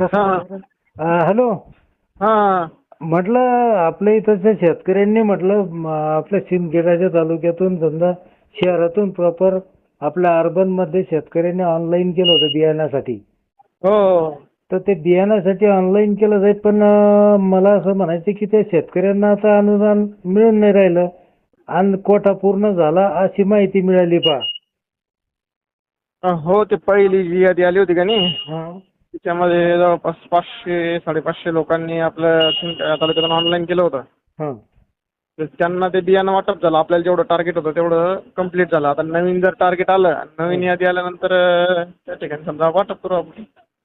तसं हॅलो. हा. म्हटलं आपल्या इथच्या शेतकऱ्यांनी म्हटलं म, आपल्या सिंदखेडाच्या तालुक्यातून समजा शहरातून प्रॉपर आपल्या अर्बनमध्ये शेतकऱ्यांनी ऑनलाईन केलं होतं बियाण्यासाठी. हो. तर ते बियाण्यासाठी ऑनलाईन केलं जाईल पण अं, मला असं म्हणायचं की त्या शेतकऱ्यांना आता अनुदान मिळून नाही राहिलं. आणि कोटा पूर्ण झाला अशी माहिती मिळाली पा हो ते पहिली जी यादी आली होती का नाही? त्याच्यामध्ये जवळपास पाचशे साडेपाचशे लोकांनी आपल्या तालुक्यातून ऑनलाईन केलं होतं. हा. तर त्यांना ते बियाणं वाटप झालं. आपल्याला जेवढं टार्गेट होतं तेवढं कंप्लीट झालं. आता नवीन जर टार्गेट आलं नवीन यादी आल्यानंतर अं, त्या ठिकाणी समजा वाटप करू आपण.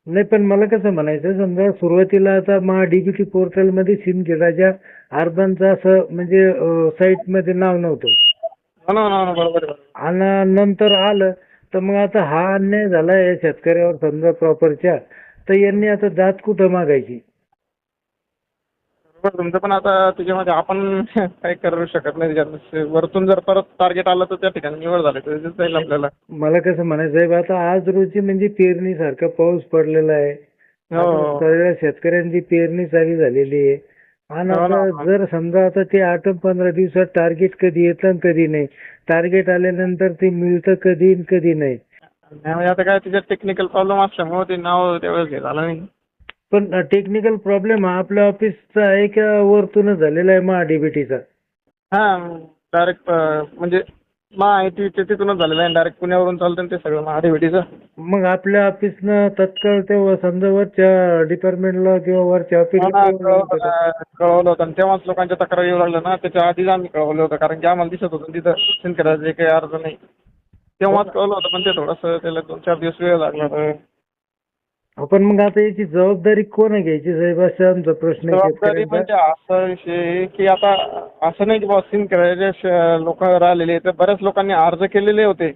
नाही पण मला कसं म्हणायचं समजा सुरुवातीला आता महा डीबीटी पोर्टलमध्ये सिंदखेडाच्या अर्बनचं असं म्हणजे साईटमध्ये नाव नव्हतं. हो ना हो ना हो ना बरोबर आहे, बरोबर आणि नंतर आलं तर मग आता हा अन्याय झाला या शेतकऱ्यावर समजा प्रॉपरच्या तर यांनी आता जात कुठं मागायची? बरोबर तुमचं पण आता त्याच्यामध्ये आपण काही करू शकत नाही त्याच्यात. वरतून जर परत टार्गेट आलं तर त्या ठिकाणी निवड झाली तर जाईल आपल्याला. मला कसं म्हणायचं आहे बा, आता आज रोजी म्हणजे पेरणीसारखा पाऊस पडलेला आहे. हो. आता सगळ्या शेतकऱ्यांची पेरणी चालू झालेली आहे. आणि आता. जर समजा आता ते आठ पंधरा दिवसात टार्गेट कधी येतं आणि कधी नाही. टार्गेट आल्यानंतर ते मिळतं कधी आणि कधी नाही. नाही म्हणजे आता काय त्याच्यात टेक्निकल प्रॉब्लेम असल्यामुळे ते नाव त्यावेळेस हे झालं नाही. पण टेक्निकल प्रॉब्लेम हा आपल्या ऑफिसचा आहे का वरतूनच झालेला आहे महा डीबीटीचा हा डायरेक्ट म्हणजे माहिती तिथूनच झालेलं आहे. डायरेक्ट पुण्यावरून चालतं ते सगळं महाडेविटीचं मग आपल्या ऑफिसनं तत्काळ तेव्हा समजा वरच्या डिपार्टमेंटला किंवा वरच्या ऑफिसला कळवलं होतं आणि तेव्हाच लोकांच्या तक्रार येऊ लागल्या ना. त्याच्या आधीच आम्ही कळवलं होतं. कारण की आम्हाला दिसत होतं तिथं सिंदखेडाचे काही अर्ज नाही. तेव्हाच कळवलं होतं. पण ते थोडंसं त्याला दोन चार दिवस वेळ लागला. होता. पण मग आता याची जबाबदारी कोण घ्यायची साहेब? असा आमचा प्रश्न आहे जबाबदारी शेतकऱ्यांचा. म्हणजे असा विषय आहे की आता असं नाही की बाबा सिंदखेडाचे लोक राहिलेले तर बऱ्याच लोकांनी अर्ज केलेले होते.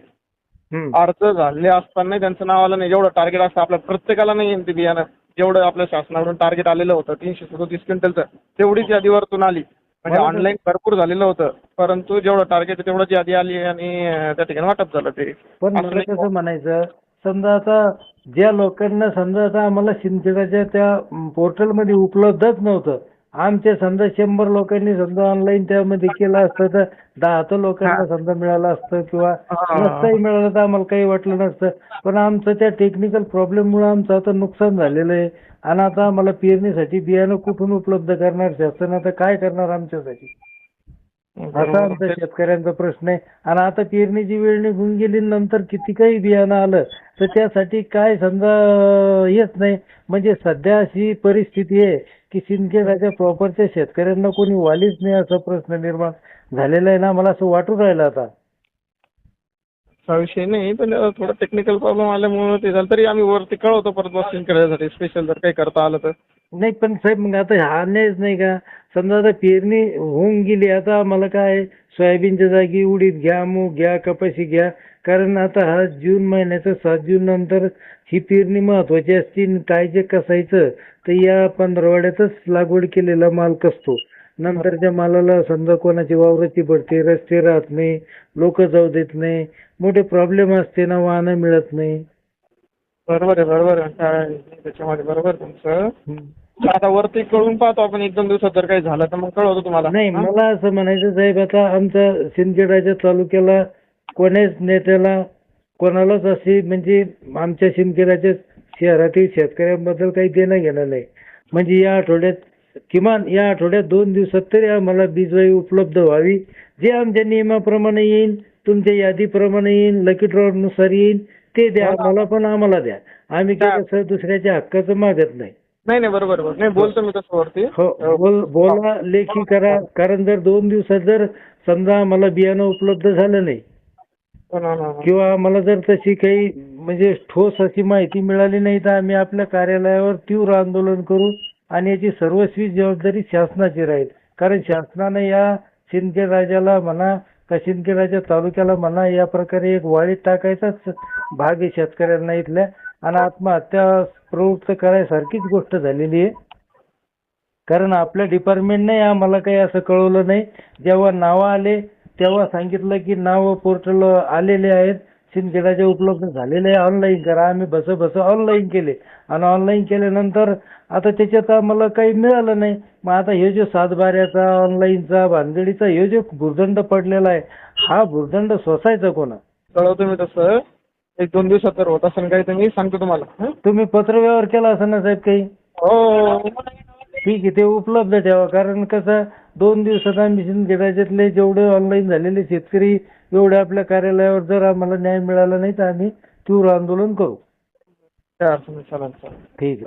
अर्ज झाले असताना त्यांचं नाव आलं नाही. जेवढं टार्गेट असतं आपल्या प्रत्येकाला नाही ते बियाणं जेवढं आपल्या शासनाकडून टार्गेट आलेलं होतं तीनशे सदोतीस क्विंटलचं तेवढीच यादी वरतून आली. म्हणजे. ऑनलाईन भरपूर झालेलं होतं. परंतु जेवढं टार्गेट तेवढंच यादी आली आणि त्या ठिकाणी वाटप झालं ते. पण मला कसं म्हणायचं समजा आता ज्या लोकांना समजा आता आम्हाला सिंदखेडाच्या त्या पोर्टलमध्ये उपलब्धच नव्हतं आमच्या समजा शंभर लोकांनी समजा ऑनलाईन त्यामध्ये केलं असतं तर दहा तर लोकांना समजा मिळालं असतं किंवा. नसतंही मिळालं तर आम्हाला काही वाटलं नसतं. पण आमचं त्या टेक्निकल प्रॉब्लेममुळे आमचं आता नुकसान झालेलं आहे. आणि आता आम्हाला पेरणीसाठी बियाणं कुठून उपलब्ध करणार? शासन आता काय करणार आमच्यासाठी? असा आमचा शेतकऱ्यांचा प्रश्न आहे. आणि आता पेरणीची वेळ निघून गेली नंतर किती काही बियाणं आलं तर त्यासाठी काय समजा हेच नाही. म्हणजे सध्या अशी परिस्थिती आहे की सिंदखेडाच्या प्रॉपरच्या शेतकऱ्यांना कोणी वालीच नाही असा प्रश्न निर्माण झालेला आहे ना मला असं वाटून राहिलं आता. असा विषय नाही पण थोडं टेक्निकल प्रॉब्लेम आल्यामुळे ते झालं. तरी आम्ही वरती कळवतो परत बस करण्यासाठी स्पेशल जर काही करता आलं तर. नाही पण साहेब मग आता हा अन्यायच नाही का? समजा आता पेरणी होऊन गेली आता मला काय? सोयाबीनच्या जागी उडीद घ्या मूग घ्या कपाशी घ्या. कारण आता हा जून महिन्याचा सात जून नंतर ही पेरणी महत्वाची असते आणि काय जे कसायचं तर या पंधरवड्यातच लागवड केलेला माल कसतो नंतरच्या मालाला समजा कोणाची वावराची पडते रस्ते राहत नाही लोक जाऊ देत नाही मोठे प्रॉब्लेम असते ना वाहनं मिळत नाही बरोबर आहे बरोबर आहे काय त्याच्यामध्ये बरोबर आहे तुमचं हम्म. आता वरती कळून पाहतो आपण एक दोन दिवसात जर काही झालं तर मग कळवतो तुम्हाला नाही? मला असं म्हणायचं साहेब आता आमच्या सिंदखेडाच्या तालुक्याला कोण्याच नेत्याला कोणालाच अशी म्हणजे आमच्या सिंदखेडाच्या शहरातील शेतकऱ्यांबद्दल काही देणं घेणं नाही. म्हणजे या आठवड्यात किमान या आठवड्यात दोन दिवसात तरी आम्हाला बीजवाई उपलब्ध व्हावी. जे आमच्या नियमाप्रमाणे येईल तुमच्या यादीप्रमाणे येईल लकी नुसार येईल ते द्या. आम्हाला पण आम्हाला द्या. आम्ही काय कसं दुसऱ्याच्या हक्काचं मागत नाही. नाही नाही बरोबर नाही बोलतो मी तसं वरती. हो बोल बोला लेखी करा. कारण जर दोन दिवसात जर समजा आम्हाला बियाणं उपलब्ध झालं नाही हो हो हो. किंवा आम्हाला जर तशी काही म्हणजे ठोस अशी माहिती मिळाली नाही तर आम्ही आपल्या कार्यालयावर तीव्र आंदोलन करू आणि याची सर्वस्वी जबाबदारी शासनाची राहील. कारण शासनानं या सिंदखेड राजाला म्हणा का सिंदखेडाच्या तालुक्याला म्हणा या प्रकारे एक वाळीत टाकायचाच भाग आहे शेतकऱ्यांना इथल्या. आणि आत्महत्या प्रवृत्त करायसारखीच गोष्ट झालेली आहे. कारण आपल्या डिपार्टमेंटने आम्हाला काही असं कळवलं नाही. जेव्हा नावं आले तेव्हा सांगितलं की नावं पोर्टल आलेले आहेत. शिंदखेडाचे उपलब्ध झालेले आहे. ऑनलाईन करा. आम्ही बस बस ऑनलाईन केले. आणि ऑनलाईन केल्यानंतर आता त्याच्यात आम्हाला काही मिळालं नाही. मग आता हे जो सातबाऱ्याचा ऑनलाईनचा भानगडीचा हे जो भुर्दंड पडलेला आहे हा भुर्दंड सोसायचा कोणा? कळवतो मी तसं. एक दोन दिवसात जर होत असेल काही तर. मी सांगतो तुम्हाला? तुम्ही पत्रव्यवहार केला असेल ना साहेब काही? हो. ठीक आहे. ते उपलब्ध ठेवा. कारण कसं दोन दिवसात आम्ही शिंदखेडाच्यातले जेवढे ऑनलाईन झालेले शेतकरी एवढे आपल्या कार्यालयावर जर आम्हाला न्याय मिळाला नाही तर आम्ही तीव्र आंदोलन करू. ठीक आहे.